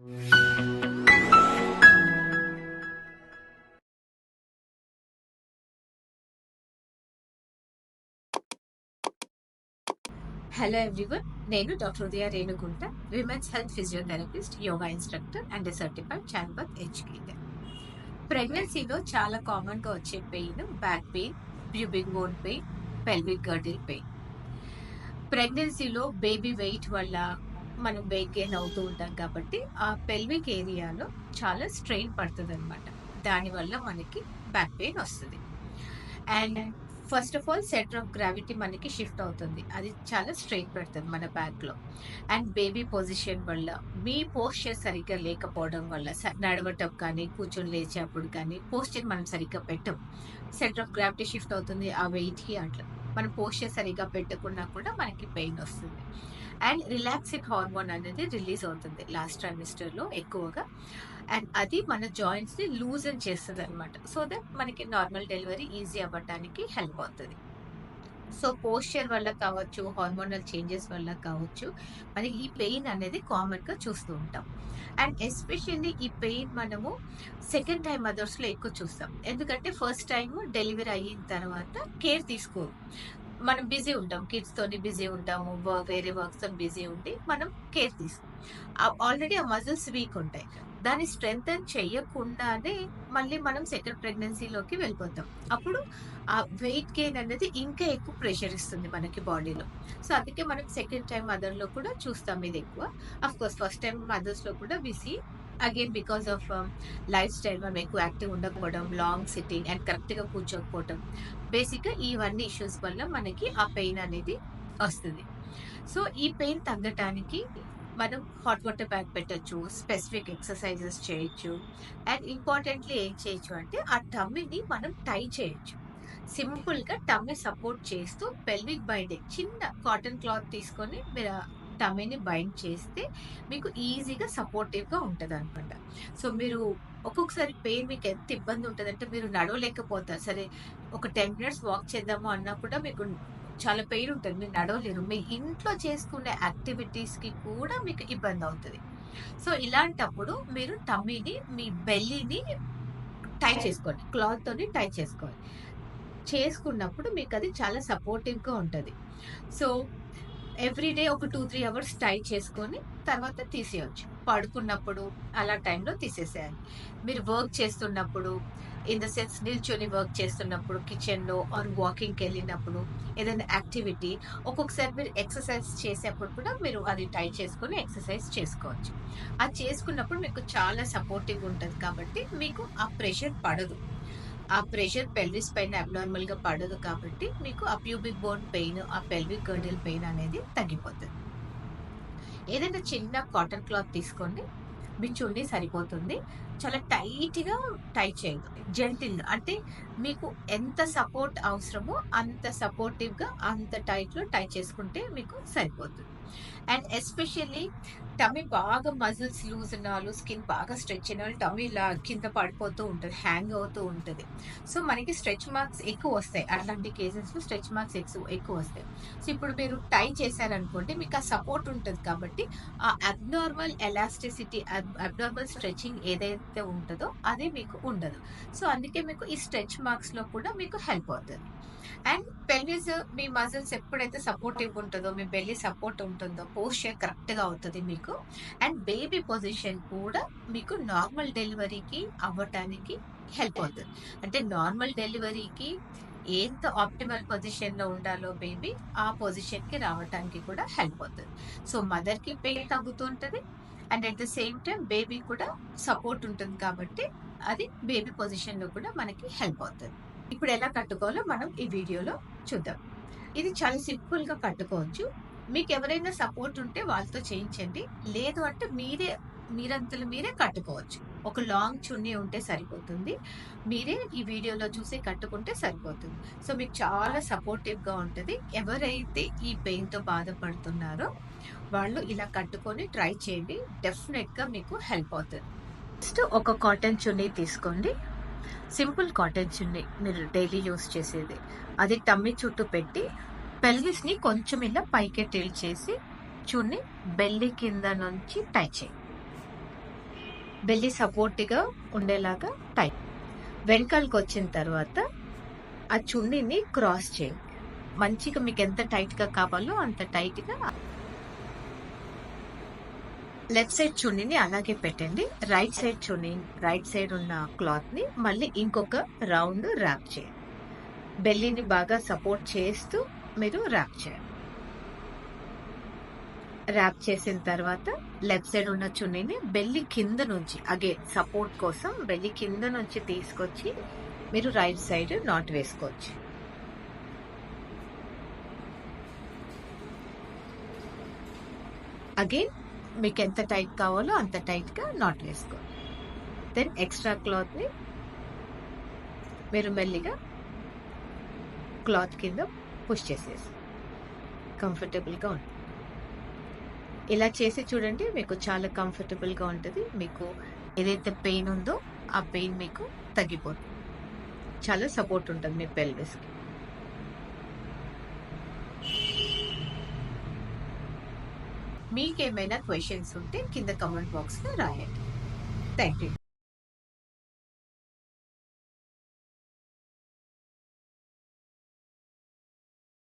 Hello everyone నేను doctor Udaya Renigunta women's health physiotherapist yoga instructor and certified chamber educator ప్రెగ్నెన్సీలో చాలా కామన్గా వచ్చే pain back pain pubic bone pain pelvic girdle pain ప్రెగ్నెన్సీలో baby weight వల్ల మనం weight gain అవుతూ ఉంటాం కాబట్టి ఆ పెల్విక్ ఏరియాలో చాలా స్ట్రెయిన్ పడుతుంది అనమాట దానివల్ల మనకి బ్యాక్ పెయిన్ వస్తుంది. And first of all centre of gravity మనకి షిఫ్ట్ అవుతుంది. అది చాలా స్ట్రెయిన్ పెడుతుంది మన బ్యాక్లో అండ్ బేబీ పొజిషన్ వల్ల మీ పోస్చర్ సరిగ్గా లేకపోవడం వల్ల స- నడవటం కానీ కూర్చొని లేచేప్పుడు కానీ పోస్చర్ మనం సరిగ్గా పెట్టం. సెంటర్ ఆఫ్ గ్రావిటీ షిఫ్ట్ అవుతుంది ఆ వెయిట్కి అట్లా. మనం పోస్చర్ సరిగ్గా పెట్టకుండా కూడా మనకి పెయిన్ వస్తుంది. అండ్ రిలాక్సిక్ హార్మోన్ అనేది రిలీజ్ అవుతుంది. లాస్ట్ ట్రైమిస్టర్లో ఎక్కువగా. అండ్ అది మన జాయింట్స్ని లూజన్ చేస్తుంది అనమాట సో దట్ మనకి నార్మల్ డెలివరీ ఈజీ అవ్వడానికి హెల్ప్ అవుతుంది. సో పోస్చర్ వల్ల కావచ్చు హార్మోనల్ చేంజెస్ వల్ల కావచ్చు మనకి ఈ పెయిన్ అనేది కామన్గా చూస్తూ ఉంటాం. అండ్ ఎస్పెషల్లీ ఈ పెయిన్ మనము సెకండ్ టైం మదర్స్లో ఎక్కువ చూస్తాం. ఎందుకంటే ఫస్ట్ టైం డెలివరీ అయిన తర్వాత కేర్ తీసుకోరు. మనం బిజీ ఉంటాం కిడ్స్ తోని బిజీ ఉంటాము వేరే వర్క్స్తో బిజీ ఉండి మనం కేర్ తీసుకుంటాం ఆల్రెడీ ఆ మజిల్స్ వీక్ ఉంటాయి. దాన్ని స్ట్రెంగ్తన్ చేయకుండానే మళ్ళీ మనం సెకండ్ ప్రెగ్నెన్సీలోకి వెళ్ళిపోతాం. అప్పుడు ఆ వెయిట్ గెయిన్ అనేది ఇంకా ఎక్కువ ప్రెషర్ ఇస్తుంది మనకి బాడీలో సో అందుకే మనం సెకండ్ టైం మదర్లో కూడా చూస్తాం ఇది ఎక్కువ. అఫ్ కోర్స్ ఫస్ట్ టైం మదర్స్లో కూడా busy again because of lifestyle మనం ఎక్కువ యాక్టివ్ ఉండకపోవడం లాంగ్ సిట్టింగ్ అండ్ కరెక్ట్గా కూర్చోకపోవడం బేసిక్గా ఇవన్నీ ఇష్యూస్ వల్ల మనకి ఆ పెయిన్ అనేది వస్తుంది. సో ఈ పెయిన్ తగ్గటానికి మనం హాట్ వాటర్ బ్యాగ్ పెట్టచ్చు స్పెసిఫిక్ ఎక్సర్సైజెస్ చేయొచ్చు అండ్ ఇంపార్టెంట్లీ ఏం చేయొచ్చు అంటే ఆ టమ్మిని మనం టై చేయొచ్చు. సింపుల్గా టమ్మి సపోర్ట్ చేస్తూ పెల్విక్ బైండింగ్ చిన్న కాటన్ క్లాత్ తీసుకొని మీరు టమ్మిని బైండ్ చేస్తే మీకు ఈజీగా సపోర్టివ్గా ఉంటుంది అనమాట సో మీరు ఒక్కొక్కసారి పెయిన్ మీకు ఎంత ఇబ్బంది ఉంటుంది అంటే మీరు నడవలేకపోతారు. సరే ఒక టెన్ మినిట్స్ వాక్ చేద్దాము అన్నా కూడా మీకు చాలా పెయిన్ ఉంటుంది. మీరు నడవలేరు. మీ ఇంట్లో చేసుకునే యాక్టివిటీస్కి కూడా మీకు ఇబ్బంది అవుతుంది. సో ఇలాంటప్పుడు మీరు టమ్మీని మీ బెల్లీని టై చేసుకోండి క్లాత్తోని టై చేసుకోవాలి. చేసుకున్నప్పుడు మీకు అది చాలా సపోర్టివ్గా ఉంటుంది. సో ఎవ్రీడే ఒక టూ త్రీ అవర్స్ టై చేసుకొని తర్వాత తీసేయచ్చు. పడుకున్నప్పుడు అలా టైంలో తీసేసేయాలి. మీరు వర్క్ చేస్తున్నప్పుడు ఇన్ ద సెన్స్ నిల్చొని వర్క్ చేస్తున్నప్పుడు కిచెన్లో ఆర్ వాకింగ్కి వెళ్ళినప్పుడు ఏదైనా యాక్టివిటీ ఒక్కొక్కసారి మీరు ఎక్సర్సైజ్ చేసేప్పుడు కూడా మీరు అది టై చేసుకొని ఎక్సర్సైజ్ చేసుకోవచ్చు. అది చేసుకున్నప్పుడు మీకు చాలా సపోర్టివ్ ఉంటుంది కాబట్టి మీకు ఆ ప్రెషర్ పడదు. ఆ ప్రెషర్ పెల్విస్ పైన అబ్నార్మల్గా పడదు కాబట్టి మీకు ఆ ప్యూబిక్ బోన్ పెయిన్ ఆ పెల్విక్ గర్డిల్ పెయిన్ అనేది తగ్గిపోతుంది. ఏదైనా చిన్న కాటన్ క్లాత్ తీసుకోండి మీ చున్నీ సరిపోతుంది. చాలా టైట్గా టై చేయదు జెంటిల్ అంటే మీకు ఎంత సపోర్ట్ అవసరమో అంత సపోర్టివ్గా అంత టైట్లో టై చేసుకుంటే మీకు సరిపోతుంది. అండ్ ఎస్పెషల్లీ టమీ బాగా మజిల్స్ లూజ్ ఉన్న వాళ్ళు స్కిన్ బాగా స్ట్రెచ్ అయిన వాళ్ళు టమీ ఇలా కింద పడిపోతూ ఉంటుంది హ్యాంగ్ అవుతూ ఉంటుంది. సో మనకి స్ట్రెచ్ మార్క్స్ ఎక్కువ వస్తాయి. అట్లాంటి కేసెస్లో స్ట్రెచ్ మార్క్స్ ఎక్కువ ఎక్కువ వస్తాయి. సో ఇప్పుడు మీరు టై చేశారనుకోండి మీకు ఆ సపోర్ట్ ఉంటుంది కాబట్టి ఆ అబ్నార్మల్ ఎలాస్టిసిటీ అబ్నార్మల్ స్ట్రెచింగ్ ఏదైతే ఉంటుందో అది మీకు ఉండదు. సో అందుకే మీకు ఈ స్ట్రెచ్ మార్క్స్లో కూడా మీకు హెల్ప్ అవుతుంది. అండ్ పెల్విస్ మీ మజిల్స్ ఎప్పుడైతే సపోర్టివ్ ఉంటుందో మీ బెల్లి సపోర్ట్ ఉంటుందో పోస్చర్ కరెక్ట్గా అవుతుంది మీకు. అండ్ బేబీ పొజిషన్ కూడా మీకు నార్మల్ డెలివరీకి అవ్వటానికి హెల్ప్ అవుతుంది. అంటే నార్మల్ డెలివరీకి ఎంత ఆప్టిమల్ పొజిషన్లో ఉండాలో బేబీ ఆ పొజిషన్కి రావడానికి కూడా హెల్ప్ అవుతుంది. సో మదర్కి pain తగ్గుతుంటుంది and at the same time baby కూడా సపోర్ట్ ఉంటుంది కాబట్టి అది బేబీ పొజిషన్లో కూడా మనకి హెల్ప్ అవుతుంది. ఇప్పుడు ఎలా కట్టుకోవాలో మనం ఈ వీడియోలో చూద్దాం. ఇది చాలా సింపుల్గా కట్టుకోవచ్చు. మీకు ఎవరైనా సపోర్ట్ ఉంటే వాళ్ళతో చేయించండి. లేదు అంటే మీరే మీరంతలు మీరే కట్టుకోవచ్చు. ఒక లాంగ్ చున్నీ ఉంటే సరిపోతుంది. మీరే ఈ వీడియోలో చూసి కట్టుకుంటే సరిపోతుంది. సో మీకు చాలా సపోర్టివ్గా ఉంటుంది. ఎవరైతే ఈ పెయిన్తో బాధపడుతున్నారో వాళ్ళు ఇలా కట్టుకొని ట్రై చేయండి. డెఫినెట్గా మీకు హెల్ప్ అవుతుంది. నెక్స్ట్ ఒక కాటన్ చున్నీ తీసుకోండి. సింపుల్ కాటన్ చున్నీ మీరు డైలీ యూస్ చేసేది. అది టమ్మి చుట్టూ పెట్టి పెల్విస్ని కొంచెం ఇలా పైకి టిల్ చేసి చున్నీ బెల్లి కింద నుంచి టై చేయండి. బెల్లి సపోర్ట్గా ఉండేలాగా టైట్ వెనకాలకు వచ్చిన తర్వాత ఆ చున్నీని క్రాస్ చేయండి మంచిగా మీకు ఎంత టైట్గా కావాలో అంత టైట్గా లెఫ్ట్ సైడ్ చున్నీని అలాగే పెట్టండి. రైట్ సైడ్ చున్నీ రైట్ సైడ్ ఉన్న క్లాత్ని మళ్ళీ ఇంకొక రౌండ్ ర్యాప్ చేయండి. బెల్లిని బాగా సపోర్ట్ చేస్తూ మీరు ర్యాప్ చేయండి. ర్యాప్ చేసిన తర్వాత లెఫ్ట్ సైడ్ ఉన్న చున్నీని బెల్లి కింద నుంచి అగే సపోర్ట్ కోసం బెల్లి కింద నుంచి తీసుకొచ్చి మీరు రైట్ సైడ్ నాట్ వేసుకోవచ్చు. అగైన్ మీకు ఎంత టైట్ కావాలో అంత టైట్గా నాట్ వేసుకోండి. దెన్ ఎక్స్ట్రా క్లాత్ని మీరు మెల్లిగా క్లాత్ కింద పుష్ చేసేసి కంఫర్టబుల్గా ఉంటుంది ఇలా చేసి చూడండి మీకు చాలా కంఫర్టబుల్గా ఉంటుంది. మీకు ఏదైతే పెయిన్ ఉందో ఆ పెయిన్ మీకు తగ్గిపోతుంది. చాలా సపోర్ట్ ఉంటుంది మీ పెల్విస్కి మీకేమైనా క్వశ్చన్స్ ఉంటే కింద కామెంట్ బాక్స్లో రాయండి. Thank you